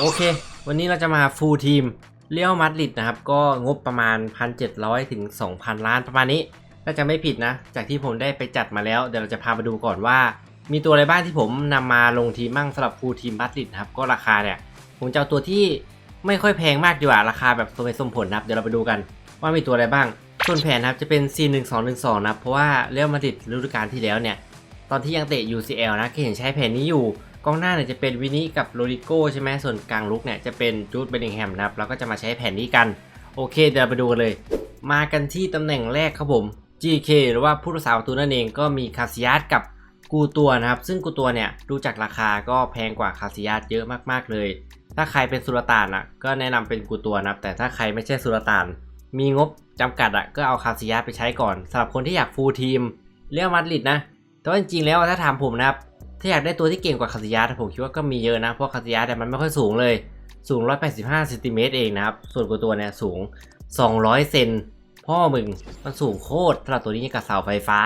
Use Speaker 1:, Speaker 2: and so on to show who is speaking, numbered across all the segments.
Speaker 1: โอเค วันนี้เราจะมาฟูลทีมเลี้ยวมัดริดนะครับ ก็งบประมาณ 1,700 ถึง 2,000 ล้านประมาณนี้ถ้าจะไม่ผิดนะ จากที่ผมได้ไปจัดมาแล้ว เดี๋ยวเราจะพามาดูก่อนว่า มีตัวอะไรบ้างที่ผมนำมาลงทีมมั่งสำหรับฟูลทีมมัดริดครับ ก็ราคาเนี่ย ผมจะเอาตัวที่ไม่ค่อยแพงมากดีกว่า ราคาแบบสมเหตุสมผลนะครับ เดี๋ยวเราไปดูกันว่ามีตัวอะไรบ้าง ส่วนแผนครับจะเป็น C1212 นะเพราะว่าเลี้ยวมาดริดฤดูกาลที่แล้วเนี่ย ตอนที่ยังเตะ UCL นะก็เห็นใช้แผนนี้อยู่ กองหน้าเนี่ยจะเป็นวินิกับโรดิโก้ใช่ไหมส่วนกลางลุกเนี่ยจะเป็นจูดเบลลิงแฮมนะครับเราก็จะมาใช้แผนนี้กัน โอเคเดี๋ยวเราไปดูกันเลย มากันที่ตำแหน่งแรกครับผม GK หรือว่าผู้รักษาประตูนั่นเองก็มีคาซิยัสกับกูตัวนะครับ ซึ่งกูตัวเนี่ยดูจากราคาก็แพงกว่าคาซิยัสเยอะมากๆเลย ถ้าใครเป็นสุลต่านอะก็แนะนำเป็นกูตัวนะครับ แต่ถ้าใครไม่ใช่สุลต่าน มีงบจำกัดอะก็เอาคาซิยัสไปใช้ก่อนสำหรับคนที่อยากฟูลทีมเรียกมัดริดนะแต่ว่าจริงๆแล้วถ้าถามผมนะครับ ถ้าอยากได้ตัวที่เก่งกว่าคาซิยัสผมคิดว่าก็มีเยอะนะ เพราะคาซิยัสเนี่มันไม่ค่อยสูงเลย สูง 185เซนติเมตรเองนะครับ ส่วนกูตัวเนี่ยสูง 200 เซน พ่อมึง มันสูงโคตรสำหรับตัวนี้กับเสาไฟฟ้า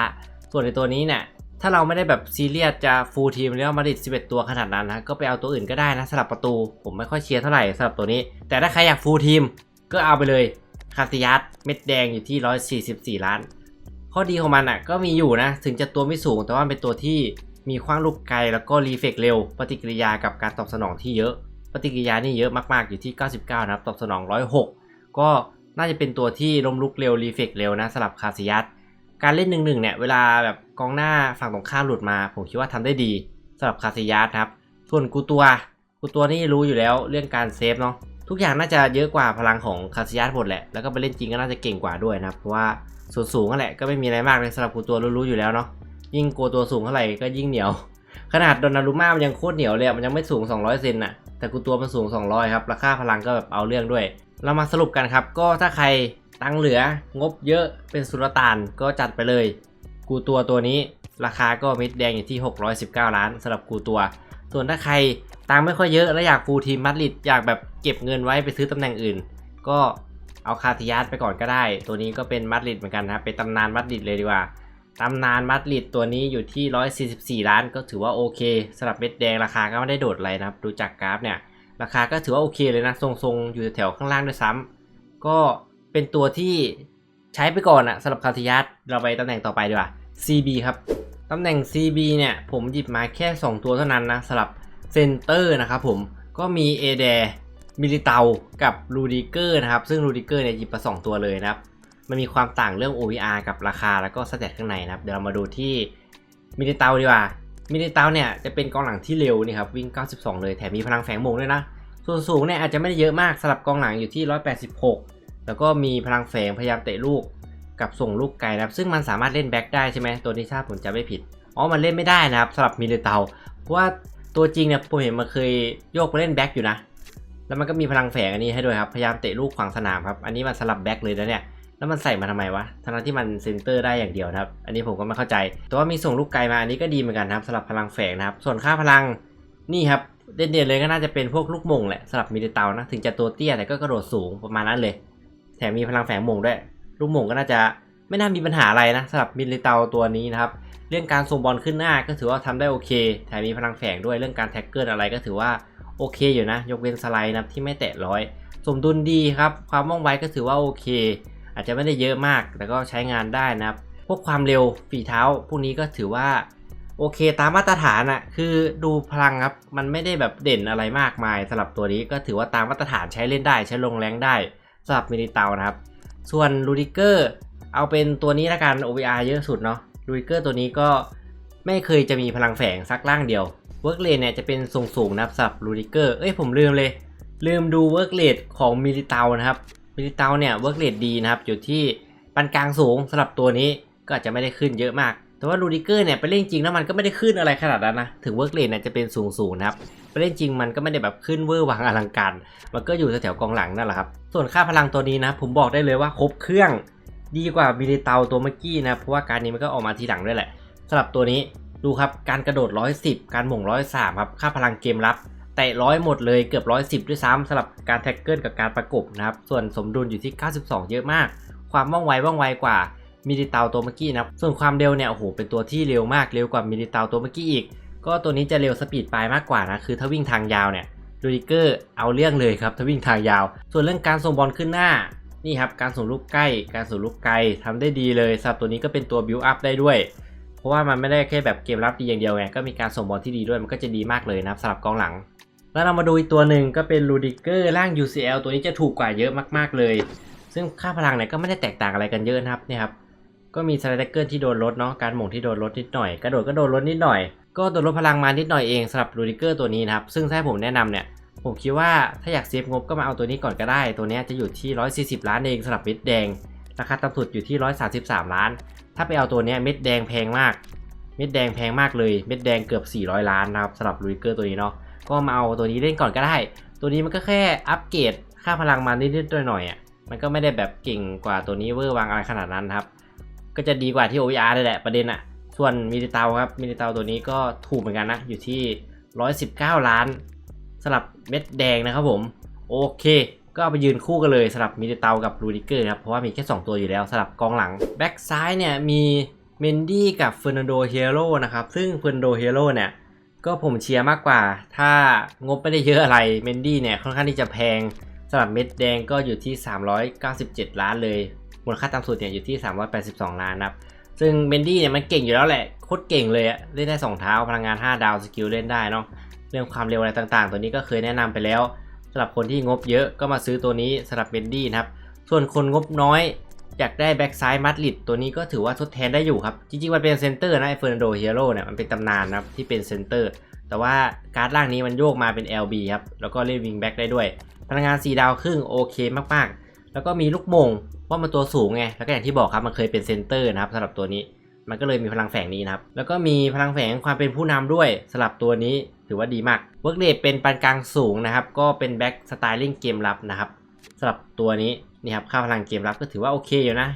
Speaker 1: ส่วนในตัวนี้เนี่ย ถ้าเราไม่ได้แบบซีเรียสจะฟูลทีมแล้วมาดิด11 ตัวขนาดนั้นนะ ก็ไปเอาตัวอื่นก็ได้นะสำหรับประตู ผมไม่ค่อยเชียร์เท่าไหร่สำหรับตัวนี้ แต่ถ้าใครอยากฟูลทีมก็เอาไปเลยคาซิยัสเม็ดแดงอยู่ที่ 144 ล้าน ข้อดีของมันอะก็มีอยู่นะ ถึงจะตัวไม่สูงแต่ว่าเป็นตัวที่ มีคว้างลูกไกลแล้วก็รีเฟกเร็ว ปฏิกิริยากับการตอบสนองที่เยอะ ปฏิกิริยานี่เยอะมากๆอยู่ที่ 99 นะครับ ตอบสนอง 106 ก็น่าจะเป็นตัวที่ล้มลุกเร็วรีเฟกเร็วนะสำหรับคาซิยัสการเล่นหนึ่งหนึ่งเนี่ยเวลาแบบกองหน้าฝั่งตรงข้ามหลุดมา ผมคิดว่าทำได้ดีสำหรับคาซิยัสครับ ส่วนกูตัวกูตัวนี่รู้อยู่แล้วเรื่องการเซฟเนาะทุกอย่างน่าจะเยอะกว่าพลังของคาซิยัสหมดแหละแล้วก็ไปเล่นจริงก็น่าจะเก่งกว่าด้วยนะเพราะว่าส่วนสูงนั่นแหละก็ไม่มีอะไรมากเลยสำหรับกูตัวรู้ๆอยู่แล้วเนาะ ยิ่งกูตัวสูงเท่าไหร่ก็ยิ่งเหนียว ขนาดโดนารุม่ามันยังโคตรเหนียวเลยอะมันยังไม่สูง 200 เซนน่ะ แต่กูตัวมันสูง 200 ครับราคาพลังก็แบบเอาเรื่องด้วย เรามาสรุปกันครับ ก็ถ้าใครตังเหลืองบเยอะเป็นสุลต่านก็จัดไปเลย กูตัวตัวนี้ราคาก็มิดแดงอยู่ที่ 619 ล้านสำหรับกูตัว ส่วนถ้าใครตังไม่ค่อยเยอะแล้วอยากฟูทีมมัดริดอยากแบบเก็บเงินไว้ไปซื้อตำแหน่งอื่น ก็เอาคาติยัสไปก่อนก็ได้ ตัวนี้ก็เป็นมัดริดเหมือนกันนะครับเป็นตำนานมัดริดเลยดีกว่า ตำนานมัดริดตัวนี้อยู่ที่ 144 ล้านก็ถือว่าโอเคสำหรับเม็ดแดงราคาก็ไม่ได้โดดอะไรนะครับ ดูจากกราฟเนี่ย ราคาก็ถือว่าโอเคเลยนะ ทรงๆ อยู่แถวข้างล่างด้วยซ้ำก็เป็นตัวที่ใช้ไปก่อนอะสำหรับคาติยัสเราไปตำแหน่งต่อไปดีกว่า CB ครับ ตำแหน่ง CB เนี่ย ผมหยิบมาแค่ 2 ตัวเท่านั้นนะสำหรับเซนเตอร์นะครับผมก็มีเอเดมิลิเตากับรูดิเกอร์นะครับ ซึ่งรูดิเกอร์เนี่ยหยิบมา2ตัวเลยนะครับ มันมีความต่างเรื่อง OVR กับราคาแล้วก็สเตตข้างในนะครับ เดี๋ยวเรามาดูที่มิลิเตาดีกว่ามิลิเตาเนี่ยจะเป็นกองหลังที่เร็วนี่ครับวิ่ง 92 เลยแถมมีพลังแฝงโมงด้วยนะ ส่วนสูงเนี่ยอาจจะไม่ได้เยอะมากสำหรับกองหลังอยู่ที่ 186 แล้วก็มีพลังแฝงพยายามเตะลูกกับส่งลูกไกลนะครับ ซึ่งมันสามารถเล่นแบ็กได้ใช่ไหมตัวนี้ถ้าผมจะไม่ผิดอ๋อมันเล่นไม่ได้นะครับสำหรับมิเลเตาเพราะว่าตัวจริงเนี่ยผมเห็นมันเคยโยกไปเล่นแบ็กอยู่นะแล้วมันก็มีพลังแฝงอันนี้ให้ด้วยครับพยายามเตะลูกขวางสนามครับอันนี้มันสลับแบ็กเลยนะเนี่ย แล้วมันใส่มาทำไมวะ ทั้งที่มันเซนเตอร์ได้อย่างเดียวนะครับ อันนี้ผมก็ไม่เข้าใจ แต่ว่ามีส่งลูกไกลมาอันนี้ก็ดีเหมือนกันครับสำหรับพลังแฝงนะครับ ส่วนค่าพลังนี่ครับเด่นๆเลยก็น่าจะเป็นพวกลูกมงแหละสำหรับมิเลเตานะ ถึงจะตัวเตี้ยแต่ก็กระโดดสูงประมาณนั้นเลย แถมมีพลังแฝงมงด้วย ลูกมงก็น่าจะไม่น่ามีปัญหาอะไรนะสำหรับมิเลเตาตัวนี้นะครับ เรื่องการส่งบอลขึ้นหน้าก็ถือว่าทำได้โอเค แถมมีพลังแฝงด้วย เรื่องการแท็กเกิลอะไรก็ถือว่าโอเคอยู่นะ ยกเว้นสไลด์นะที่ไม่แตะร้อย สมดุลดีครับ ความว่องไวก็ถือว่าโอเค อาจจะไม่ได้เยอะมากแต่ก็ใช้งานได้นะครับ พวกความเร็วฝีเท้าพวกนี้ก็ถือว่าโอเคตามมาตรฐานอะคือดูพลังครับ มันไม่ได้แบบเด่นอะไรมากมายสำหรับตัวนี้ก็ถือว่าตามมาตรฐานใช้เล่นได้ใช้ลงแรงได้สำหรับมินิเตานะครับ ส่วนลูดิเกอร์เอาเป็นตัวนี้ละกัน OVR เยอะสุดเนาะลูดิเกอร์ตัวนี้ก็ไม่เคยจะมีพลังแฝงสักล่างเดียวเวิร์กเลนเนี่ยจะเป็นทรงสูงนะครับสำหรับลูดิเกอร์เอ้ยผมลืมเลย ลืมดูเวิร์กเลนของมิลิเตานะครับ มิลิเตาเนี่ยเวิร์กเลนดีนะครับ อยู่ที่ปานกลางสูงสำหรับตัวนี้ก็อาจจะไม่ได้ขึ้นเยอะมาก แต่ว่าลูดิเกอร์เนี่ยไปเล่นจริงแล้วมันก็ไม่ได้ขึ้นอะไรขนาดนั้นนะ ถึงเวิร์กเลนเนี่ยจะเป็นสูงสูงนะครับ ไปเล่นจริงมันก็ไม่ได้แบบขึ้นเวอร์วังอลังการ มันก็อยู่แถวๆกองหลังนั่นแหละครับ ส่วนค่าพลังตัวนี้นะผมบอกได้เลยว่าครบเครื่องดีกว่ามิลิเตาตัวเมื่อกี้นะเพราะว่าการนี้มันก็ออกมาทีหลังด้วยแหละสำหรับตัวนี้ดูครับการกระโดด 110 การหม่ง103ครับค่าพลังเกมรับ แต่ร้อยหมดเลยเกือบ110ด้วยซ้ำสำหรับการแท็กเกิลกับการประกบนะครับ ส่วนสมดุลอยู่ที่ 92 เยอะมาก ความว่องไวว่องไวกว่ามิลิเตาตัวเมื่อกี้นะครับส่วนความเร็วเนี่ยโอ้โหเป็นตัวที่เร็วมากเร็วกว่ามิลิเตาตัวเมื่อกี้อีก ก็ตัวนี้จะเร็วสปีดปลายมากกว่านะคือถ้าวิ่งทางยาวเนี่ยดูดิเกอร์เอาเรื่องเลยครับถ้าวิ่งทางยาว ส่วนเรื่องการส่งบอลขึ้นหน้านี่ครับการส่งลูกใกล้ การส่งลูกไกลทำได้ดีเลยสับตัวนี้ก็เป็นตัวบิวอัพได้ด้วย เพราะว่ามันไม่ได้แค่แบบเกมรับดีอย่างเดียวไงก็มีการส่งบอลที่ดีด้วยมันก็จะดีมากเลยนะครับสำหรับกองหลัง แล้วเรามาดูอีกตัวหนึ่งก็เป็นลูดิเกอร์ร่าง UCL ตัวนี้จะถูกกว่าเยอะมากๆเลย ซึ่งค่าพลังเนี่ยก็ไม่ได้แตกต่างอะไรกันเยอะนะครับเนี่ยครับก็มีสไลด์เกอร์ที่โดนลดเนาะการหม่งที่โดนลดนิดหน่อยกระโดดก็โดนลดนิดหน่อย ก็โดนลดพลังมานิดหน่อยเองสำหรับลูดิเกอร์ตัวนี้นะครับซึ่งถ้าผมแนะนำเนี่ยผมคิดว่าถ้าอยากเซฟงบก็มาเอาตัวนี้ก่อนก็ได้ ตัวนี้จะอยู่ที่ 140 ล้านเองสำหรับเม็ดแดง ราคาต่ำสุดอยู่ที่ 133 ล้าน ถ้าไปเอาตัวนี้เม็ดแดงแพงมาก เม็ดแดงแพงมากเลย เม็ดแดงเกือบ 400 ล้านนะครับสำหรับลูดิเกอร์ตัวนี้เนาะ ก็มาเอาตัวนี้เล่นก่อนก็ได้ ตัวนี้มันก็แค่อัปเกรดค่าพลังมานิดๆหน่อยๆอะมันก็ไม่ได้แบบเก่งกว่าตัวนี้เวอร์วังอะไรขนาดนั้นครับ ก็จะดีกว่าที่ OVR เลยแหละประเด็นอะ ส่วนมิลิเตาครับมิลิเตาตัวนี้ก็ถูกเหมือนกันนะ อยู่ที่ 119 ล้านสำหรับเม็ดแดงนะครับผม โอเค ก็เอาไปยืนคู่กันเลยสำหรับมิลิเตากับรูดิเกอร์ครับ เพราะว่ามีแค่ 2 ตัวอยู่แล้วสำหรับกองหลังแบ็กซ้ายเนี่ยมีเมนดี้กับเฟอร์นันโดเฮโร่นะครับซึ่งเฟอร์นันโดเฮโร่เนี่ย ก็ผมเชียร์มากกว่า ถ้างบไม่ได้เยอะอะไรเมนดี้เนี่ยค่อนข้างที่จะแพงสำหรับเม็ดแดงก็อยู่ที่ 397 ล้านเลย มูลค่าต่ำสุดเนี่ยอยู่ที่ 382 ล้านนะครับ ซึ่งเมนดี้เนี่ยมันเก่งอยู่แล้วแหละ โคตรเก่งเลยอะเล่นได้ 2 เท้า พลังงาน 5 ดาว สกิลเล่นได้เนาะ เรื่องความเร็วอะไรต่างๆ ตัวนี้ก็เคยแนะนำไปแล้วสำหรับคนที่งบเยอะก็มาซื้อตัวนี้สำหรับเมนดี้นะครับ ส่วนคนงบน้อย อยากได้แบ็กซ้ายมัดลิดตัวนี้ก็ถือว่าทดแทนได้อยู่ครับ จริงๆ มันเป็นเซนเตอร์นะไอเฟอร์นันโดเฮโร่เนี่ยมันเป็นตำนานนะครับที่เป็นเซนเตอร์ แต่ว่าการ์ดล่างนี้มันโยกมาเป็น LB ครับ แล้วก็เล่นวิงแบ็กได้ด้วย พลังงาน 4 ดาวครึ่งโอเคมากๆ แล้วก็มีลูกมงว่ามันตัวสูงไง แล้วก็อย่างที่บอกครับมันเคยเป็นเซนเตอร์นะครับสำหรับตัวนี้ มันก็เลยมีพลังแฝงนี้นะครับ แล้วก็มีพลังแฝงความเป็นผู้นำด้วยสำหรับตัวนี้ถือว่าดีมากเวิร์กเดเป็นปานกลางสูงนะครับ ก็เป็นแบ็กสไตลิ่งเกมรับนะครับสำหรับตัวนี้ นี่ครับค่าพลังเกมรับก็ถือว่าโอเคอยู่นะ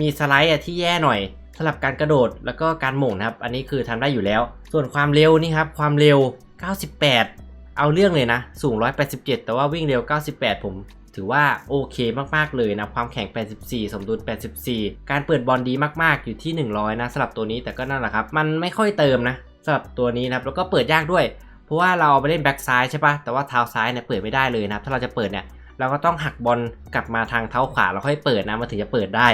Speaker 1: มีสไลด์ที่แย่หน่อยสำหรับการกระโดดแล้วก็การหม่งนะครับ อันนี้คือทำได้อยู่แล้ว ส่วนความเร็วนี่ครับความเร็ว 98 เอาเรื่องเลยนะ สูง 187 แต่ว่าวิ่งเร็ว 98 ผมถือว่าโอเคมากๆเลยนะ ความแข็ง 84 สมดุล 84 การเปิดบอลดีมากๆอยู่ที่ 100 นะสำหรับตัวนี้แต่ก็นั่นแหละครับ มันไม่ค่อยเติมนะสำหรับตัวนี้นะครับแล้วก็เปิดยากด้วย เพราะว่าเราเอาไปเล่นแบ็กซ้ายใช่ปะแต่ว่าเท้าซ้ายเนี่ยเปิดไม่ได้เลยนะครับถ้าเราจะเปิดเนี่ย เราก็ต้องหักบอลกลับมาทางเท้าขวาแล้วค่อยเปิดนะมันถึงจะเปิดได้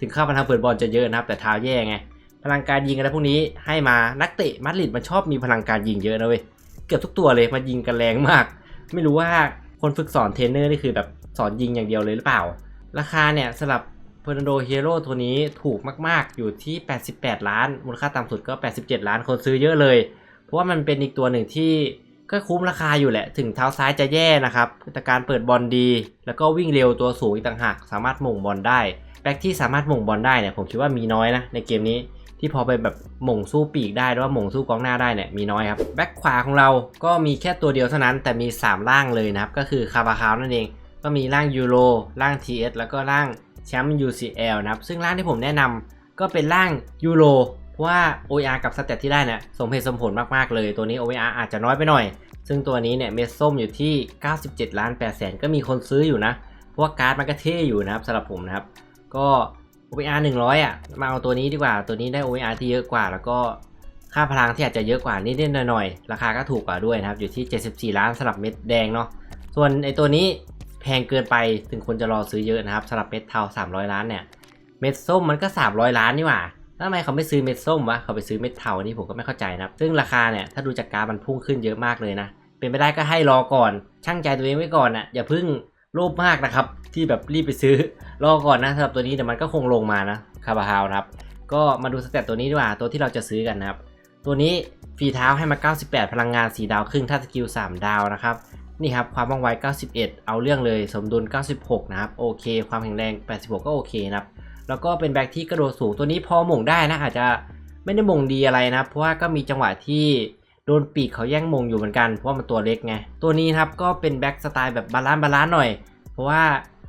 Speaker 1: ถึงเข้ามาทางเปิดบอลจะเยอะนะครับ แต่เท้าแย่ไงพลังการยิงอะไรพวกนี้ให้มานักเตะมาดริดมันชอบมีพลังการยิงเยอะนะเว้ยเกือบทุกตัวเลยมันยิงกันแรงมาก ไม่รู้ว่าคนฝึกสอนเทรนเนอร์นี่คือแบบสอนยิงอย่างเดียวเลยหรือเปล่า ราคาเนี่ยสำหรับเฟอร์นันโดเฮโร่ตัวนี้ถูกมาก ๆ อยู่ที่ 88 ล้าน มูลค่าต่ำสุดก็ 87 ล้านคนซื้อเยอะเลย เพราะว่ามันเป็นอีกตัวหนึ่งที่ ก็คุ้มราคาอยู่แหละ ถึงเท้าซ้ายจะแย่นะครับแต่การเปิดบอลดี แล้วก็วิ่งเร็วตัวสูงอีกต่างหากสามารถหม่งบอลได้แบ็คที่สามารถหม่งบอลได้เนี่ยผมคิดว่ามีน้อยนะในเกมนี้ที่พอไปแบบหม่งสู้ปีกได้หรือว่าหม่งสู้กองหน้าได้เนี่ยมีน้อยครับแบ็คขวาของเราก็มีแค่ตัวเดียวเท่านั้นแต่มี 3 ร่างเลยนะครับก็คือคาบาคาวนั่นเอง ก็มีร่างยูโรร่าง TS แล้วก็ร่างแชมป์ UCL นะครับซึ่งร่างที่ผมแนะนำก็เป็นร่างยูโร ว่า OER กับสเตตที่ได้เนี่ยสมเหตุสมผลมากๆเลยตัวนี้ OER อาจจะน้อยไปหน่อย ซึ่งตัวนี้เนี่ยเม็ดส้มอยู่ที่ 97 ล้าน8แสนก็มีคนซื้ออยู่นะ เพราะว่าการ์ดมันก็เท่อยู่นะครับสำหรับผมนะครับ ก็ OVR 100 อะ มาเอาตัวนี้ดีกว่า ตัวนี้ได้ OVR ที่เยอะกว่า แล้วก็ค่าพลังที่อาจจะเยอะกว่านิดๆหน่อยๆ ราคาก็ถูกกว่าด้วยนะครับ อยู่ที่ 74 ล้านสำหรับเม็ดแดงเนาะ ส่วนไอตัวนี้แพงเกินไปถึงคนจะรอซื้อเยอะนะครับสำหรับเม็ดเทา300 ล้านเนี่ย เม็ดส้มมันก็ 300 ล้านนี่หว่า ทำไมเขาไม่ซื้อเม็ดส้มวะ เขาไปซื้อเม็ดเทานี่ผมก็ไม่เข้าใจนะซึ่งราคาเนี่ยถ้าดูจากกราฟมันพุ่งขึ้นเยอะมากเลยนะ เป็นไปได้ก็ให้รอก่อน ช่างใจตัวเองไว้ก่อนนะอย่าเพิ่งโลภมากนะครับ ที่แบบรีบไปซื้อ รอก่อนนะสำหรับตัวนี้เดี๋ยวมันก็คงลงมานะคาบาฮาวนะครับ ก็มาดูสเตตตัวนี้ดีกว่า ตัวที่เราจะซื้อกันนะครับ ตัวนี้ฝีเท้าให้มา 98 พลังงาน 4 ดาวครึ่งถ้าสกิล 3 ดาวนะครับ นี่ครับความว่องไว 91 เอาเรื่องเลย สมดุล 96 นะครับ โอเค ความแข็งแรง 86 ก็โอเคนะครับ แล้วก็เป็นแบ็คที่กระโดดสูงตัวนี้พอหม่งได้นะ อาจจะไม่ได้มงดีอะไรนะ เพราะว่าก็มีจังหวะที่โดนปีกเขาแย่งมงอยู่เหมือนกัน เพราะว่ามันตัวเล็กไง ตัวนี้ครับก็เป็นแบ็คสไตล์แบบบาลานซ์บาลานซ์หน่อย เพราะว่า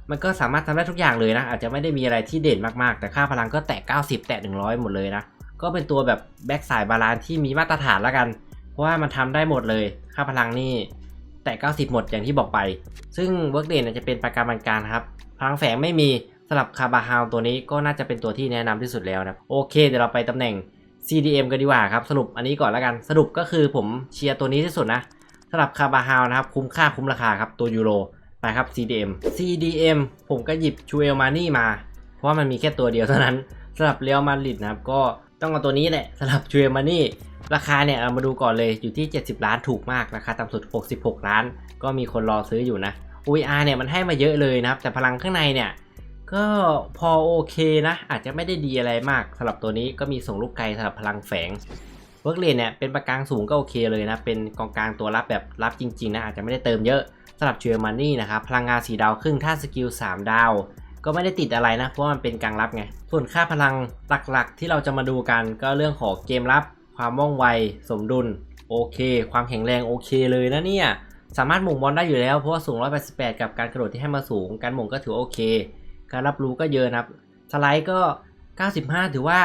Speaker 1: มันก็สามารถทำได้ทุกอย่างเลยนะ อาจจะไม่ได้มีอะไรที่เด่นมากๆ แต่ค่าพลังก็แตะ 90 แตะ 100 หมดเลยนะ ก็เป็นตัวแบบแบ็คสายบาลานซ์ที่มีมาตรฐานแล้วกัน เพราะว่ามันทำได้หมดเลย ค่าพลังนี่แตะ90 หมดอย่างที่บอกไป ซึ่งเวิร์กเดนจะเป็นประการบันการครับ พลังแฝงไม่มี สำหรับคาบาฮาวตัวนี้ก็น่าจะเป็นตัวที่แนะนำที่สุดแล้วนะโอเคเดี๋ยวเราไปตำแหน่ง CDM กันดีกว่าครับสรุปอันนี้ก่อนแล้วกันสรุปก็คือผมเชียร์ตัวนี้ที่สุดนะสำหรับคาบาฮาวนะครับคุ้มค่าคุ้มราคาครับตัวยูโรไปครับ CDM CDM ผมก็หยิบชูเอลมานี่มา เพราะว่ามันมีแค่ตัวเดียวเท่านั้นสำหรับเรอัลมาดริดนะครับก็ต้องเอาตัวนี้แหละสำหรับชูเอลมานี่ราคาเนี่ยเรามาดูก่อนเลยอยู่ที่ 70 ล้านถูกมากราคาต่ำสุด 66 ล้าน ก็มีคนรอซื้ออยู่นะ OER เนี่ยมันให้มาเยอะเลยนะครับแต่พลังข้างในเนี่ย ก็พอโอเคนะ อาจจะไม่ได้ดีอะไรมากสำหรับตัวนี้ก็มีส่งลูกไกลสำหรับพลังแฝงเวิร์กเลนเนี่ยเป็นประกางสูงก็โอเคเลยนะ เป็นกองกลางตัวรับแบบรับจริงๆนะอาจจะไม่ได้เติมเยอะสำหรับเชอร์มันนี่นะครับพลังงานสีดาวครึ่งถ้าสกิล3 ดาว ก็ไม่ได้ติดอะไรนะ เพราะว่ามันเป็นกลางรับไง ส่วนค่าพลังหลักๆ ที่เราจะมาดูกันก็เรื่องของเกมรับ ความว่องไว สมดุลโอเค ความแข็งแรงโอเคเลยนะเนี่ยสามารถหม่งบอลได้อยู่แล้วเพราะว่าสูง 188 กับการกระโดดที่ให้มาสูง การหม่งก็ถือโอเค การรับรู้ก็เยอะนะครับสไลด์ก็ 95 ถือว่า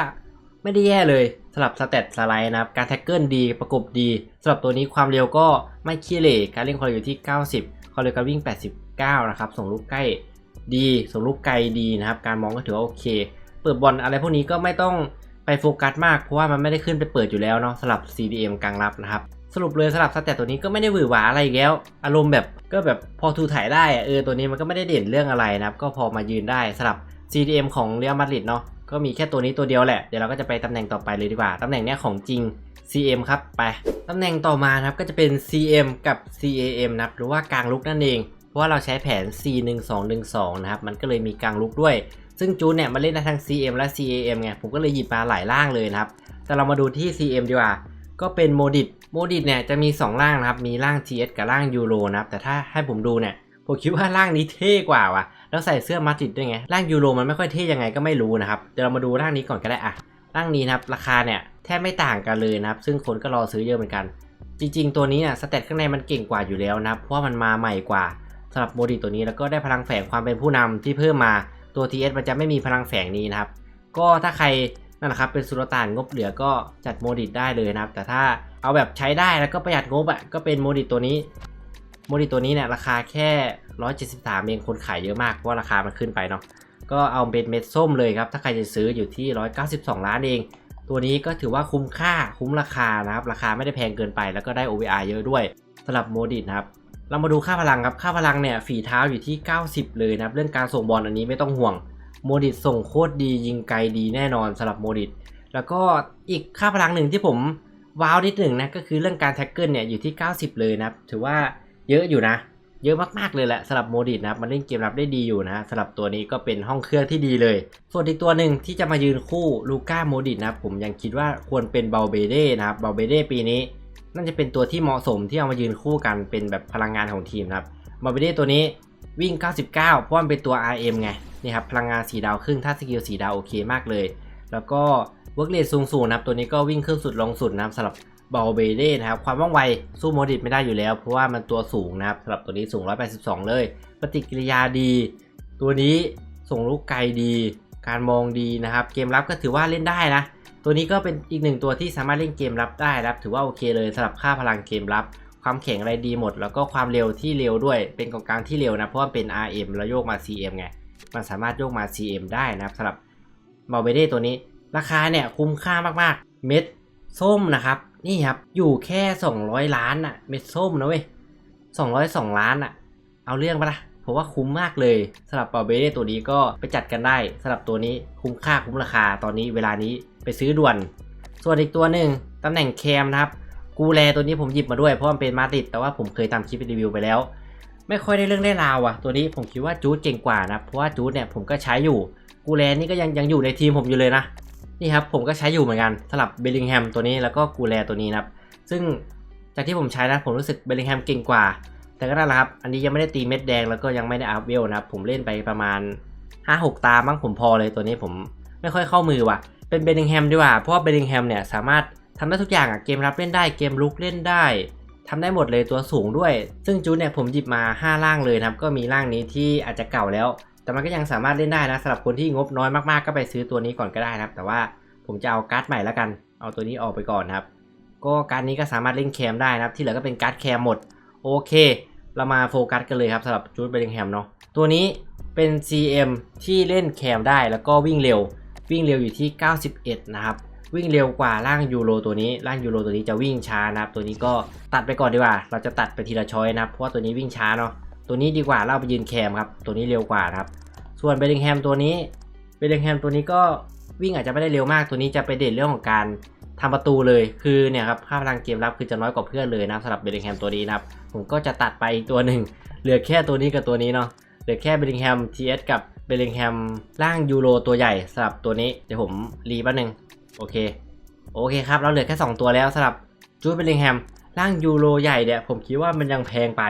Speaker 1: ไม่ได้แย่เลยสำหรับสเตตสไลด์นะครับ การแท็กเกิลดีประกบดีสำหรับตัวนี้ความเร็วก็ไม่ขี้เหร่การเล่นความเร็วอยู่ที่ 90 ความเร็วการวิ่ง 89 นะครับ ส่งลูกใกล้ดีส่งลูกไกลดีนะครับ การมองก็ถือว่าโอเค เปิดบอลอะไรพวกนี้ก็ไม่ต้องไปโฟกัสมากเพราะว่ามันไม่ได้ขึ้นไปเปิดอยู่แล้วเนาะสำหรับ CDM กลางรับนะครับ สรุปเลยสำหรับสเตตตัวนี้ก็ไม่ได้หวือหวาอะไรแล้ว อารมณ์แบบก็แบบพอทูถ่ายได้อะเออตัวนี้มันก็ไม่ได้เด่นเรื่องอะไรนะครับ ก็พอมายืนได้สำหรับ CDM ของเรอัลมาดริดเนาะก็มีแค่ตัวนี้ตัวเดียวแหละ เดี๋ยวเราก็จะไปตำแหน่งต่อไปเลยดีกว่า ตำแหน่งเนี้ยของจริง CM ครับไปตำแหน่งต่อมาครับก็จะเป็น CM กับ CAM นะครับหรือว่ากลางลุกนั่นเอง เพราะว่าเราใช้แผน C1212 นะครับมันก็เลยมีกลางลุกด้วย ซึ่งจูนเนี่ยมาเล่นได้ทั้ง CM และ CAM ไงผมก็เลยหยิบมาหลายร่างเลยนะครับแต่เรามาดูที่ CM ดีกว่า ก็เป็นโมดิตโมดิตเนี่ยจะมี 2 ร่างนะครับ มีร่าง TS กับร่างยูโรนะครับ แต่ถ้าให้ผมดูเนี่ยผมคิดว่าร่างนี้เท่กว่าว่ะ แล้วใส่เสื้อมาดริดด้วยไง ร่างยูโรมันไม่ค่อยเท่ยังไงก็ไม่รู้นะครับ เดี๋ยวเรามาดูร่างนี้ก่อนก็ได้อะร่างนี้นะครับราคาเนี่ยแทบไม่ต่างกันเลยนะครับ ซึ่งคนก็รอซื้อเยอะเหมือนกัน จริง ๆ ตัวนี้เนี่ยสเตตข้างในมันเก่งกว่าอยู่แล้วนะครับ เพราะมันมาใหม่กว่าสำหรับโมดิตตัวนี้แล้วก็ได้พลังแฝงความเป็นผู้นำที่เพิ่มมาตัว TS มันจะไม่มีพลังแฝงนี้นะครับ ก็ถ้าใคร นั่นแหละครับเป็นสุลต่านงบเหลือก็จัดโมดิตได้เลยนะครับ แต่ถ้าเอาแบบใช้ได้แล้วก็ประหยัดงบอะ่ะก็เป็นโมดิตตัวนี้โมดิตตัวนี้เนี่ยราคาแค่ 173เองคนขายเยอะมากเพราะราคามันขึ้นไปเนาะก็เอาเป็นเม็ดส้มเลยครับ ถ้าใครจะซื้ออยู่ที่ 192 ล้านเอง ตัวนี้ก็ถือว่าคุ้มค่าคุ้มราคานะครับ ราคาไม่ได้แพงเกินไป แล้วก็ได้ OVR เยอะด้วยสำหรับโมดิตนะครับเรามาดูค่าพลังครับ ค่าพลังเนี่ยฝีเท้าอยู่ที่ 90 เลยนะครับ เรื่องการส่งบอลอันนี้ไม่ต้องห่วง โมดิตส่งโคตรดียิงไกลดีแน่นอนสำหรับโมดิตแล้วก็อีกค่าพลังหนึ่งที่ผมว้าวนิดหนึ่งนะก็คือเรื่องการแท็กเกิลเนี่ยอยู่ที่ 90 เลยนะถือว่าเยอะอยู่นะ เยอะมากๆเลยแหละสำหรับโมดิตนะมันเล่นเกมรับได้ดีอยู่นะสำหรับตัวนี้ก็เป็นห้องเครื่องที่ดีเลย ส่วนอีกตัวหนึ่งที่จะมายืนคู่ลูก้าโมดิตนะผมยังคิดว่าควรเป็นเบลเบเด้นะครับเบลเบเด้ปีนี้น่าจะเป็นตัวที่เหมาะสมที่เอามายืนคู่กันเป็นแบบพลังงานของทีมนะครับเบลเบเด้ตัวนี้วิ่ง 99 เพราะมันเป็นตัว RM ไง นี่ครับพลังงานสีดาวครึ่งถ้าสกิลสีดาวโอเคมากเลย แล้วก็เวิร์กเรทสูงๆนะครับตัวนี้ก็วิ่งขึ้นสุดลงสุดนะครับสำหรับเบลเบเดนะครับความว่องไวสู้โมดิตไม่ได้อยู่แล้ว เพราะว่ามันตัวสูงนะครับสำหรับตัวนี้สูง 182 เลย ปฏิกิริยาดี ตัวนี้ส่งลูกไกลดี การมองดีนะครับ เกมรับก็ถือว่าเล่นได้นะ ตัวนี้ก็เป็นอีกหนึ่งตัวที่สามารถเล่นเกมรับได้นะครับ ถือว่าโอเคเลยสำหรับค่าพลังเกมรับ ความแข็งอะไรดีหมด แล้วก็ความเร็วที่เร็วด้วยเป็นกองกลางที่เร็วนะเพราะว่าเป็น RM แล้วโยกมา CM ไง มันสามารถโยกมา CM ได้นะครับสำหรับมาเบเด้ตัวนี้ ราคาเนี่ยคุ้มค่ามากๆ เม็ดส้มนะครับ นี่ครับ อยู่แค่ 200 ล้านอะเม็ดส้มนะเว้ย202 ล้านอะเอาเรื่องปะล่ะผมว่าคุ้มมากเลยสำหรับเบเด้ตัวนี้ก็ไปจัดกันได้สำหรับตัวนี้คุ้มค่าคุ้มราคาตอนนี้เวลานี้ไปซื้อด่วน ส่วนอีกตัวหนึ่งตำแหน่งแคมนะครับ กูแลตัวนี้ผมหยิบมาด้วยเพราะมันเป็นมาติด แต่ว่าผมเคยทำคลิปรีวิวไปแล้ว ไม่ค่อยได้เรื่องได้ราวอะ ตัวนี้ผมคิดว่าจูดเก่งกว่านะ เพราะว่าจูดเนี่ยผมก็ใช้อยู่ กูแลนี่ก็ยังยังอยู่ในทีมผมอยู่เลยนะ นี่ครับผมก็ใช้อยู่เหมือนกันสำหรับเบลลิงแฮมตัวนี้แล้วก็กูแลตัวนี้นะครับ ซึ่งจากที่ผมใช้นะผมรู้สึกเบลลิงแฮมเก่งกว่า แต่ก็นั่นแหละครับ อันนี้ยังไม่ได้ตีเม็ดแดงแล้วก็ยังไม่ได้อัพเวลนะครับ ผมเล่นไปประมาณ 5-6 ตามั้งผมพอเลยตัวนี้ผมไม่ค่อยเข้ามือว่ะ เป็นเบลลิงแฮมดีกว่า เพราะว่าเบลลิงแฮมเนี่ยสามารถทำได้ทุกอย่างอะเกมรับเล่นได้ เกมลุกเล่นได้ ทำได้หมดเลยตัวสูงด้วย ซึ่งจูดเนี่ยผมหยิบมา 5 ร่างเลยนะครับ ก็มีร่างนี้ที่อาจจะเก่าแล้ว แต่มันก็ยังสามารถเล่นได้นะสำหรับคนที่งบน้อยมากๆ ก็ไปซื้อตัวนี้ก่อนก็ได้นะครับ แต่ว่าผมจะเอาการ์ดใหม่แล้วกัน เอาตัวนี้ออกไปก่อนครับ ก็การดนี้ก็สามารถเล่นแคมได้นะครับ ที่เหลือก็เป็นการ์ดแคมหมด โอเค เรามาโฟกัสกันเลยครับสำหรับจูดเบลลิงแฮมเนาะ ตัวนี้เป็น CM ที่เล่นแคมได้แล้วก็วิ่งเร็ว วิ่งเร็วอยู่ที่ 91 นะครับ วิ่งเร็วกว่าร่างยูโรตัวนี้ร่างยูโรตัวนี้จะวิ่งช้านะครับ ตัวนี้ก็ตัดไปก่อนดีกว่า เราจะตัดไปทีละช้อยนะครับเพราะว่าตัวนี้วิ่งช้าเนาะตัวนี้ดีกว่าเราไปยืนแคมครับตัวนี้เร็วกว่านะครับ ส่วนเบลลิงแฮมตัวนี้เบลลิงแฮมตัวนี้ก็วิ่งอาจจะไม่ได้เร็วมาก ตัวนี้จะไปเด่นเรื่องของการทำประตูเลยคือเนี่ยครับค่าพลังเกมรับคือจะน้อยกว่าเพื่อนเลยนะครับสำหรับเบลลิงแฮมตัวนี้นะครับผมก็จะตัดไปอีกตัวหนึ่งเหลือแค่ตัวนี้กับตัวนี้เนาะเหลือแค่เบลลิงแฮมทีเอสกับเบลลิงแฮมร่างยูโรตัวใหญ่สำหรับตัวนี้เดี๋ยวผมรีแป๊บนึง โอเค โอเคครับ เราเหลือแค่ 2 ตัวแล้วสำหรับจูดเบลลิงแฮม ร่างยูโรใหญ่เนี่ยผมคิดว่ามันยังแพงไป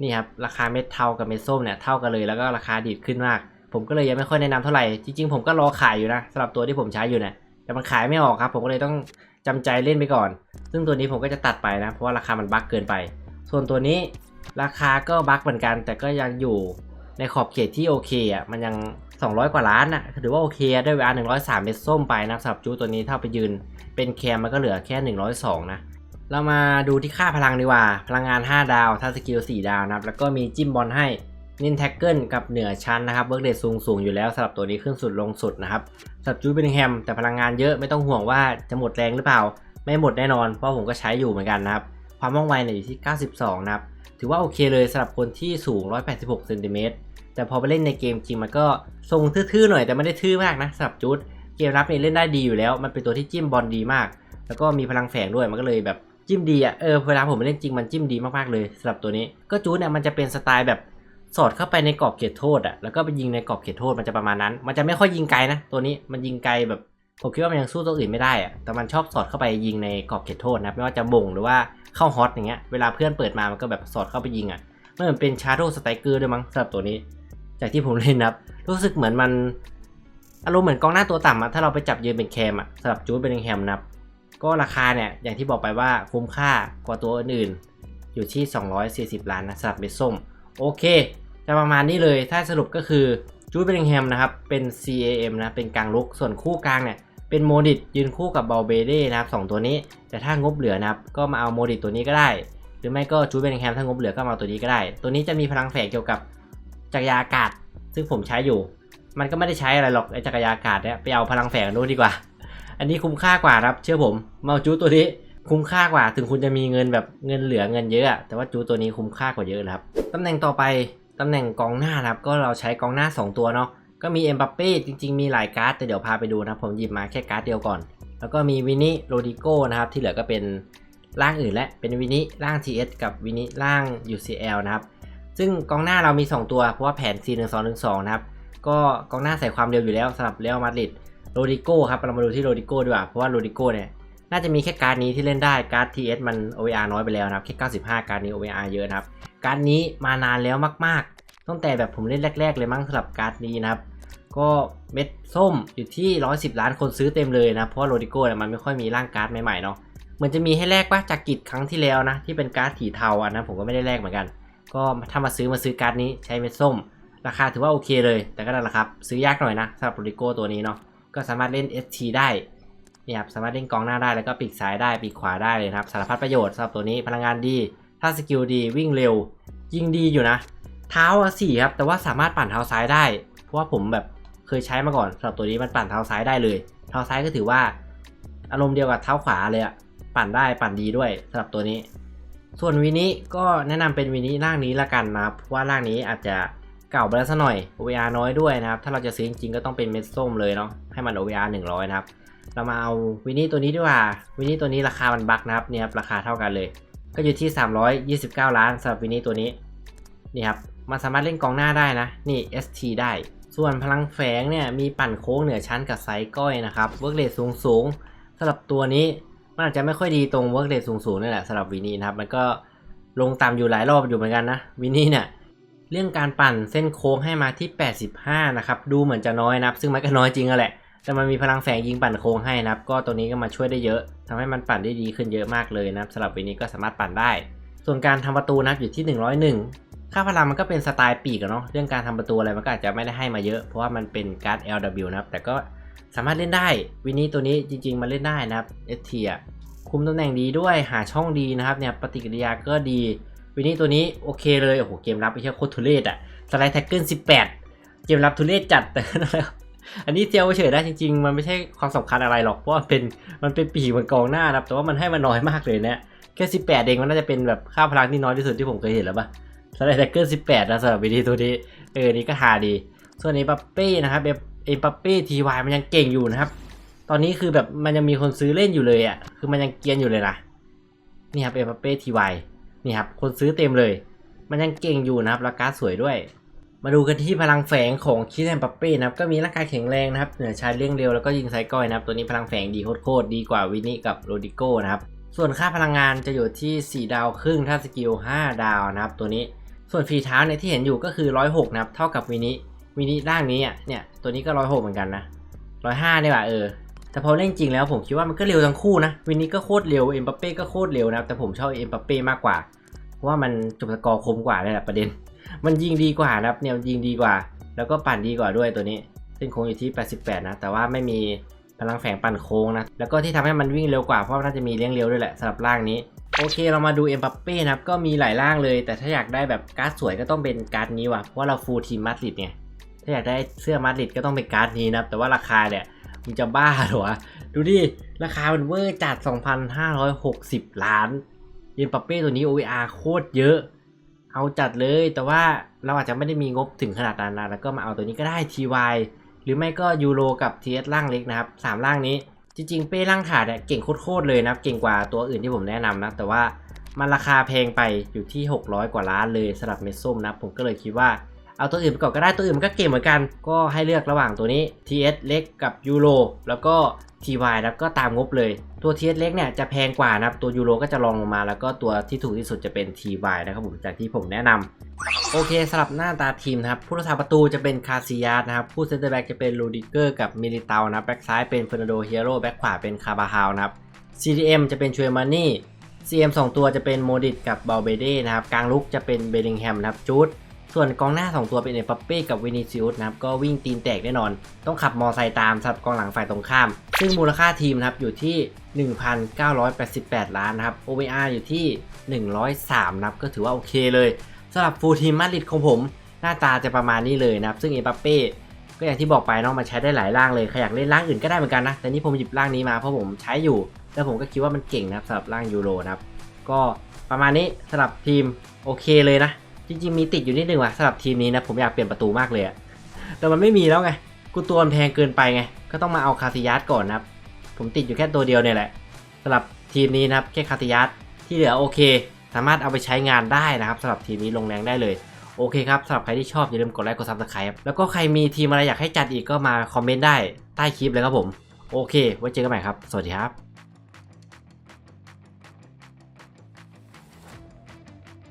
Speaker 1: นี่ครับ ราคาเม็ดเทากับเม็ดส้มเนี่ยเท่ากันเลย แล้วก็ราคาดีดขึ้นมาก ผมก็เลยยังไม่ค่อยแนะนำเท่าไหร่ จริงๆ ผมก็รอขายอยู่นะสำหรับตัวที่ผมใช้อยู่เนี่ย แต่มันขายไม่ออกครับ ผมก็เลยต้องจำใจเล่นไปก่อน ซึ่งตัวนี้ผมก็จะตัดไปนะ เพราะว่าราคามันบั๊กเกินไป ส่วนตัวนี้ราคาก็บั๊กเหมือนกัน แต่ก็ยังอยู่ในขอบเขตที่โอเคอะ มันยัง 200 กว่าล้านอะถือว่าโอเคได้เวลา103เม็ดส้มไปนะสำหรับจูตัวนี้ถ้าไปยืนเป็นแคมมันก็เหลือแค่ 102 นะ เรามาดูที่ค่าพลังดีกว่า พลังงาน 5 ดาวถ้าสกิล 4 ดาวนะครับ แล้วก็มีจิ้มบอลให้นินแท็กเกิลกับเหนือชั้นนะครับเบิร์กเดสูงสูงอยู่แล้วสำหรับตัวนี้ขึ้นสุดลงสุดนะครับสำหรับจูเบนแฮมแต่พลังงานเยอะไม่ต้องห่วงว่าจะหมดแรงหรือเปล่า ไม่หมดแน่นอนเพราะผมก็ใช้อยู่เหมือนกันนะครับ ความว่องไวเนี่ยอยู่ที่ 92 นะครับ ถือว่าโอเคเลยสำหรับคนที่สูง 186 เซนติเมตร แต่พอไปเล่นในเกมจริงมันก็ทรงทื่อๆหน่อยแต่ไม่ได้ทื่อมากนะสำหรับจูดเกมรับเนี่ยเล่นได้ดีอยู่แล้ว มันเป็นตัวที่จิ้มบอลดีมาก แล้วก็มีพลังแฝงด้วยมันก็เลยแบบจิ้มดีอะเออเวลาผมเล่นจริงมันจิ้มดีมากๆเลยสำหรับตัวนี้ ก็จูดเนี่ยมันจะเป็นสไตล์แบบสอดเข้าไปในกรอบเขตโทษอะแล้วก็ไปยิงในกรอบเขตโทษมันจะประมาณนั้น มันจะไม่ค่อยยิงไกลนะ ตัวนี้มันยิงไกลแบบผมคิดว่ามันยังสู้ตัวอื่นไม่ได้อะแต่มันชอบสอดเข้าไปยิงในกรอบเขตโทษนะไม่ว่าจะบ่งหรือว่าเข้าฮอตอย่างเงี้ยเวลาเพื่อนเปิดมามันก็แบบสอดเข้าไปยิงอะมันเหมือนเป็นชาร์โดสไตรเกอร์ด้วยมั้งสำหรับตัวนี้ จากที่ผมเล่นนะครับรู้สึกเหมือนมันอารมณ์เหมือนกองหน้าตัวต่ำอะถ้าเราไปจับยืนเป็นแคมอะสำหรับจูดเป็นแคมนะครับ ก็ราคาเนี่ยอย่างที่บอกไปว่าคุ้มค่ากว่าตัวอื่นๆอยู่ที่ 240 ล้านนะสำหรับเบสส้มโอเคจะประมาณนี้เลยถ้าสรุปก็คือจูดเบนแฮมนะครับเป็น CAM นะเป็นกลางลุกส่วนคู่กลางเนี่ยเป็นโมดิตยืนคู่กับบาเบเด้นะครับสองตัวนี้ แต่ถ้างบเหลือนะครับก็มาเอาโมดิตตัวนี้ก็ได้ หรือไม่ก็จูดเบนแฮมถ้างบเหลือก็มาเอาตัวนี้ก็ได้ ตัวนี้จะมีพลังแฝงเกี่ยวกับ จักรยานอากาศ ซึ่งผมใช้อยู่ มันก็ไม่ได้ใช้อะไรหรอกไอ้จักรยานอากาศเนี่ยไปเอาพลังแฝงนู้นดีกว่า อันนี้คุ้มค่ากว่าครับ เชื่อผมเมาจูตัวนี้คุ้มค่ากว่า ถึงคุณจะมีเงินแบบเงินเหลือเงินเยอะแต่ว่าจูตัวนี้คุ้มค่ากว่าเยอะนะครับตำแหน่งต่อไปตำแหน่งกองหน้าครับ ก็เราใช้กองหน้า 2 ตัวเนาะก็มีเอ็มบัปเป้จริงๆ มีหลายการ์ดแต่เดี๋ยวพาไปดูนะผมหยิบมาแค่การ์ดเดียวก่อน แล้วก็มีวินิโรดิโก้นะครับที่เหลือก็เป็นร่างอื่นและเป็นวินิร่าง TS กับวินิร่าง UCL นะครับ ซึ่งกองหน้าเรามี 2 ตัว เพราะว่าแผน 4 1 2 1 2 นะครับ ก็กองหน้าใส่ความเร็วอยู่แล้วสำหรับเรอัลมาดริดโรดิโก้ครับ เรามาดูที่โรดิโก้ดีกว่า เพราะว่าโรดิโก้เนี่ย น่าจะมีแค่การ์ดนี้ที่เล่นได้ การ์ด TS มัน OVR น้อยไปแล้วนะครับ แค่ 95 การ์ดนี้ OVR เยอะนะครับ การ์ดนี้มานานแล้วมากๆ ตั้งแต่แบบผมเล่นแรก ๆ เลยมั้งสำหรับการ์ดนี้นะครับ ก็เม็ดส้มอยู่ที่ 110 ล้านคนซื้อเต็มเลยนะ เพราะว่าโรดิโก้เนี่ยมันไม่ค่อยมีร่างการ์ดใหม่ๆเนาะ เหมือนจะมีให้แลกปะจากกิจครั้งที่แล้วนะที่เป็นการ์ดสีเทาอันนั้นผมก็ไม่ได้แลกเหมือนกัน ก็ถ้ามาซื้อมาซื้อการ์ดนี้ใช้เม็ดส้ม ราคาถือว่าโอเคเลย แต่ก็นั่นแหละครับ ซื้อยากหน่อยนะสำหรับโรดิโก้ตัวนี้เนาะก็สามารถเล่น ST ได้เนี่ยครับสามารถเล่นกองหน้าได้แล้วก็ปีกซ้ายได้ปีกขวาได้เลยครับสารพัดประโยชน์สำหรับตัวนี้พลังงานดี ถ้าสกิลดีวิ่งเร็ว ยิงดีอยู่นะ เท้าสี่ครับแต่ว่าสามารถปั่นเท้าซ้ายได้ เพราะว่าผมแบบเคยใช้มาก่อนสำหรับตัวนี้มันปั่นเท้าซ้ายได้เลย เท้าซ้ายก็ถือว่า อารมณ์เดียวกับเท้าขวาเลยอะปั่นได้ปั่นดีด้วยสำหรับตัวนี้ ส่วนวินิก็แนะนำเป็นวินิร่างนี้ละกันนะครับเพราะว่าร่างนี้อาจจะเก่าไปแล้วสักหน่อย OVR น้อยด้วยนะครับ ถ้าเราจะซื้อจริงๆก็ต้องเป็นเม็ดส้มเลยเนาะให้มัน OVR 100 นะครับ เรามาเอาวินิตัวนี้ดีกว่าวินิตัวนี้ราคามันบักนะครับเนี่ยครับราคาเท่ากันเลย ก็อยู่ที่ 329 ล้านสำหรับวินิตัวนี้นี่ครับมันสามารถเล่นกองหน้าได้นะนี่ ST ได้ ส่วนพลังแฝงเนี่ยมีปั่นโค้งเหนือชั้นกับไซส์ก้อยนะครับเวิร์กเรทสูงสูงๆสำหรับตัวนี้ มันอาจจะไม่ค่อยดีตรงเวิร์กเรทสูงสูงนี่แหละสำหรับวินี่นะครับ มันก็ลงต่ำอยู่หลายรอบอยู่เหมือนกันนะวินี่เนี่ยเรื่องการปั่นเส้นโค้งให้มาที่ 85 นะครับ ดูเหมือนจะน้อยนะครับ ซึ่งมันก็น้อยจริงอะแหละ แต่มันมีพลังแฝงยิงปั่นโค้งให้นะครับ ก็ตัวนี้ก็มาช่วยได้เยอะทำให้มันปั่นได้ดีขึ้นเยอะมากเลยนะครับสำหรับวินี้ก็สามารถปั่นได้ ส่วนการทำประตูนะครับอยู่ที่ 101 ค่าพลังมันก็เป็นสไตล์ปีกเนาะเรื่องการทำประตูอะไรมันก็อาจจะไม่ได้ให้มาเยอะเพราะว่ามันเป็นการ์ด LW นะครับแต่ก็ สามารถเล่นได้วินนี้ตัวนี้จริง ๆมันเล่นได้นะครับ ST อะคุมตำแหน่งดีด้วยหาช่องดีนะครับเนี่ยปฏิกิริยาก็ดี วินนี้ตัวนี้โอเคเลยโอ้โหเกมรับไปแค่โคตรทุเรศอะสไลด์แท็กเกิล18เกมรับทุเรศจัดแต่นั่นแหละอันนี้เซียวเฉยได้จริง ๆ มันไม่ใช่ความสำคัญอะไรหรอกเพราะว่าเป็นมันเป็นปีกบนกองหน้านะครับแต่ว่ามันให้มาน้อยมากเลยเนี่ยแค่18เองมันน่าจะเป็นแบบค่าพลังที่น้อยที่สุดที่ผมเคยเห็นแล้วปะสไลด์แท็กเกอร์18นะสำหรับวิธีตัวนี้เออนี่ก็หาดี ส่วนเอปัปเป้นะครับเเอปัปเป้ทีวายมันยังเก่งอยู่นะครับ ตอนนี้คือแบบมันยังมีคนซื้อเล่นอยู่เลยอะ คือมันยังเกียนอยู่เลยนะนี่ครับเอปัปเป้ทีวายนี่ครับคนซื้อเต็มเลย มันยังเก่งอยู่นะครับราคาสวยด้วย มาดูกันที่พลังแฝงของคิเนปัปเป้นะครับก็มีร่างกายแข็งแรงนะครับเหนือชายเลี้ยงเร็วแล้วก็ยิงไซก้อยนะครับตัวนี้พลังแฝงดีโคตรๆดีกว่าวินิกับโรดิโก้นะครับส่วนค่าพลังงานจะอยู่ที่ 4 ดาวครึ่งถ้าสกิล 5 ดาวนะครับตัวนี้ ส่วนฝีเท้าเนี่ยที่เห็นอยู่ก็คือ 106 นะครับ เท่ากับวินิ วินิร่างนี้อะเนี่ยตัวนี้ก็106เหมือนกันนะ105นี่หว่าเออแต่พอเล่นจริงแล้วผมคิดว่ามันก็เร็วทั้งคู่นะวินิก็โคตรเร็วเอ็มบัปเป้ก็โคตรเร็วนะแต่ผมชอบเอ็มบัปเป้มากกว่าเพราะว่ามันจบสกอร์คมกว่าเลยแหละประเด็น มันยิงดีกว่านะเนี่ยยิงดีกว่า แล้วก็ปั่นดีกว่าด้วยตัวนี้ ซึ่งโค้งอยู่ที่ 88 นะ แต่ว่าไม่มีพลังแฝงปั่นโค้งนะแล้วก็ที่ทำให้มันวิ่งเร็วกว่าเพราะว่าน่าจะมีเลี้ยงเร็วด้วยแหละสำหรับร่างนี้โอเคเรามาดูเอ็มบัปเป้นะครับก็มีหลายร่างเลย แต่ถ้าอยากได้แบบการ์ดสวยก็ต้องเป็นการ์ดนี้ว่ะเพราะว่าเราฟูลทีมมาดริดไง ถ้าอยากได้เสื้อมาดริดก็ต้องเป็นการ์ดนี้นะครับ แต่ว่าราคาเนี่ยมึงจะบ้าหรอวะดูดิ ราคามันเวอร์จัด 2,560 ล้านเอ็มบัปเป้ตัวนี้ OVR โคตรเยอะ เอาจัดเลย แต่ว่าเราอาจจะไม่ได้มีงบถึงขนาดนั้นนะแล้วก็มาเอาตัวนี้ก็ได้ TY หรือไม่ก็ยูโรกับ TS ร่างเล็กนะครับสามร่างนี้ จริงๆ เป้ร่างถาดเนี่ยเก่งโคตรๆเลยนะครับ เก่งกว่าตัวอื่นที่ผมแนะนำนะ แต่ว่ามันราคาแพงไปอยู่ที่ 600 กว่าล้านเลยสำหรับเมดส้มนะ ผมก็เลยคิดว่า เอาตัวอื่นไปก่อนก็ได้ตัวอื่นมันก็เก่งเหมือนกัน ก็ให้เลือกระหว่างตัวนี้ TS เล็กกับยูโรแล้วก็ TY นะครับก็ตามงบเลย ตัว TS เล็กเนี่ยจะแพงกว่านะครับตัวยูโรก็จะรองลงมา แล้วก็ตัวที่ถูกที่สุดจะเป็น TY นะครับผมจากที่ผมแนะนำโอเคสำหรับหน้าตาทีมนะครับผู้รักษาประตูจะเป็นคาซิยาสนะครับผู้เซนเตอร์แบ็กจะเป็นลูดิเกอร์กับมิลิเตานะแบ็กซ้ายเป็นเฟอร์นันโดเฮียโร่แบ็กขวาเป็นคาบาฮาวนะครับ CDM จะเป็นชวยมานี่ CM 2 ตัวจะเป็นโมดิตกับบาเบเด้นะครับกลางลุกจะเป็นเบลิงแฮมนะครับจูด ส่วนกองหน้า 2 ตัวเป็นเอปัปเป้กับวินิซิอุสนะครับก็วิ่งตีนแตกแน่นอน ต้องขับมอไซค์ตามสำหรับกองหลังฝ่ายตรงข้าม ซึ่งมูลค่าทีมนะครับอยู่ที่ 1,988 ล้านนะครับ OVR อยู่ที่ 103นะครับก็ถือว่าโอเคเลยสำหรับฟูลทีมมาดริดของผม หน้าตาจะประมาณนี้เลยนะครับซึ่งเอปัปเป้ก็อย่างที่บอกไปเนาะมันใช้ได้หลายร่างเลยใครอยากเล่นร่างอื่นก็ได้เหมือนกันนะแต่นี่ผมหยิบร่างนี้มาเพราะผมใช้อยู่ แล้วผมก็คิดว่ามันเก่งนะครับสำหรับร่างยูโรนะครับก็ประมาณนี้สำหรับทีมโอเคเลยนะ จริงๆมีติดอยู่นิดนึงว่ะสำหรับทีมนี้นะผมอยากเปลี่ยนประตูมากเลยอะแต่มันไม่มีแล้วไงกูตัวมันแพงเกินไปไงก็ต้องมาเอาคาซิยัสก่อนนะครับผมติดอยู่แค่ตัวเดียวเนี่ยแหละสำหรับทีมนี้นะครับแค่คาซิยัสที่เหลือโอเค สามารถเอาไปใช้งานได้นะครับสำหรับทีมนี้ลงแรงได้เลยโอเคครับสำหรับใครที่ชอบอย่าลืมกดไลค์กดซับสไครป์แล้วก็ใครมีทีมอะไรอยากให้จัดอีกก็มาคอมเมนต์ได้ใต้คลิปเลยครับผม โอเค ไว้เจอกันใหม่ครับ สวัสดีครับ